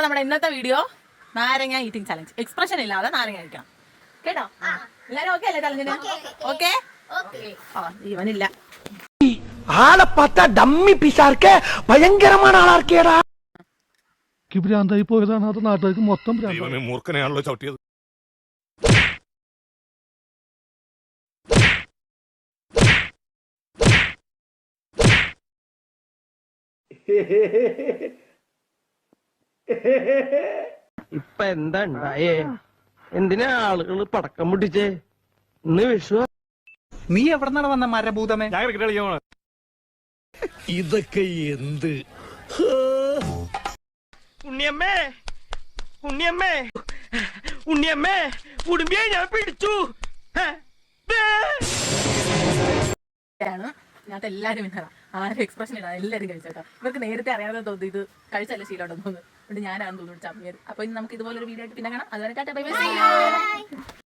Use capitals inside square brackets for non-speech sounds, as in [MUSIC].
അപ്പൊ നമ്മുടെ ഇന്നത്തെ വീഡിയോ നാരങ്ങ ഈറ്റിംഗ് ചലഞ്ച് എക്സ്പ്രഷൻ ഇല്ലാതെ നാരങ്ങ കഴിക്കണം. കേട്ടോ? എല്ലാരും ഓക്കെ അല്ലേ ചലഞ്ചിന് ഓക്കെ ഇവനില്ല. ആളെ പത്ത ഡമ്മി പിശാർക്ക് ഭയങ്കരമാണ് ആളാർക്കേടാ. ഭ്രാന്തായി പോയതാണ് അത് നാട്ടുകാർക്ക് മൊത്തം മൂർഖനെയാണല്ലോ ചവിട്ടിയത്. ഹേ [LAUGHS] ഇപ്പൊ എന്താ ഉണ്ടായേ? എന്തിനാ ആളുകൾ പടക്കം പൊട്ടിച്ചേ? ഇന്ന് വിഷു നീ എവിടെ വന്ന മരഭൂതമേ? ഞാൻ ക്രിക്കറ്റ് കളിക്കാൻ ഇതൊക്കെ എന്ത്? ഉണ്ണിയമ്മേ ഉണ്ണിയമ്മേ ഉണ്ണിയമ്മേ ഉടുമ്പിയെ ഞാൻ പിടിച്ചു. ആണ് ഞാൻ എല്ലാരും ഇന്നതാ. ആരും എക്സ്പ്രഷൻ ഇടാ എല്ലാരും കഴിച്ചേട്ടോ ഇവർക്ക് നേരത്തെ അറിയാതെ തോന്നി ഇത് കഴിച്ചല്ല ശീലം തോന്നുന്നു. അതുകൊണ്ട് ഞാനാണ് തോന്നുന്നു ചമ്മിയത്. അപ്പൊ ഇനി നമുക്ക് ഇതുപോലൊരു വീഡിയോ ആയിട്ട് പിന്നെ കാണാം. അതുവരെ ബൈ ബൈ.